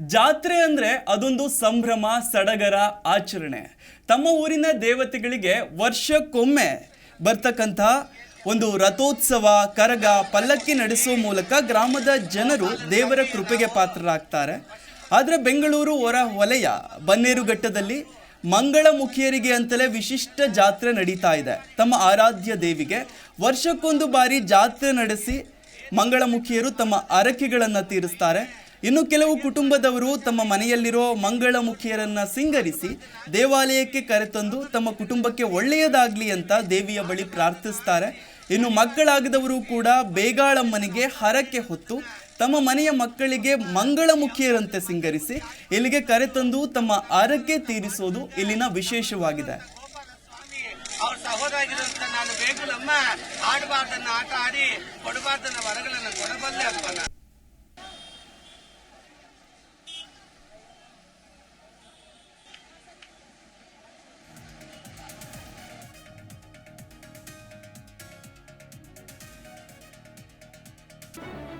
ಜಾತ್ರೆ ಅಂದರೆ ಅದೊಂದು ಸಂಭ್ರಮ, ಸಡಗರ, ಆಚರಣೆ. ತಮ್ಮ ಊರಿನ ದೇವತೆಗಳಿಗೆ ವರ್ಷಕ್ಕೊಮ್ಮೆ ಬರ್ತಕ್ಕಂತಹ ಒಂದು ರಥೋತ್ಸವ, ಕರಗ, ಪಲ್ಲಕ್ಕಿ ನಡೆಸುವ ಮೂಲಕ ಗ್ರಾಮದ ಜನರು ದೇವರ ಕೃಪೆಗೆ ಪಾತ್ರರಾಗ್ತಾರೆ. ಆದರೆ ಬೆಂಗಳೂರು ಹೊರ ವಲಯ, ಬನ್ನೇರುಘಟ್ಟದಲ್ಲಿ ಮಂಗಳಮುಖಿಯರಿಗೆ ಅಂತಲೇ ವಿಶಿಷ್ಟ ಜಾತ್ರೆ ನಡೀತಾ ಇದೆ. ತಮ್ಮ ಆರಾಧ್ಯ ದೇವಿಗೆ ವರ್ಷಕ್ಕೊಂದು ಬಾರಿ ಜಾತ್ರೆ ನಡೆಸಿ ಮಂಗಳಮುಖಿಯರು ತಮ್ಮ ಅರಕೆಗಳನ್ನು ತೀರಿಸ್ತಾರೆ. ಇನ್ನು ಕೆಲವು ಕುಟುಂಬದವರು ತಮ್ಮ ಮನೆಯಲ್ಲಿರೋ ಮಂಗಳಮುಖಿಯರನ್ನ ಸಿಂಗರಿಸಿ ದೇವಾಲಯಕ್ಕೆ ಕರೆತಂದು ತಮ್ಮ ಕುಟುಂಬಕ್ಕೆ ಒಳ್ಳೆಯದಾಗ್ಲಿ ಅಂತ ದೇವಿಯ ಬಳಿ ಪ್ರಾರ್ಥಿಸ್ತಾರೆ. ಇನ್ನು ಮಕ್ಕಳಾಗದವರು ಕೂಡ ಬೇಗಾಳಮ್ಮನಿಗೆ ಹರಕೆ ಹೊತ್ತು ತಮ್ಮ ಮನೆಯ ಮಕ್ಕಳಿಗೆ ಮಂಗಳಮುಖಿಯರಂತೆ ಸಿಂಗರಿಸಿ ಇಲ್ಲಿಗೆ ಕರೆತಂದು ತಮ್ಮ ಹರಕೆ ತೀರಿಸೋದು ಇಲ್ಲಿನ ವಿಶೇಷವಾಗಿದೆ. ಅವ್ರ ಸಹೋದರಾಗಿರೋಂಥ ನಾನು ಬೇಗಲಮ್ಮ, ಆಡಬಾರ್ದನ್ನ ಆಟ ಆಡಿ ಕೊಡಬಾರ್ದನ್ನ ವರಗಳನ್ನ ಕೊಡಬಲ್ಲೆ ಅಪ್ಪ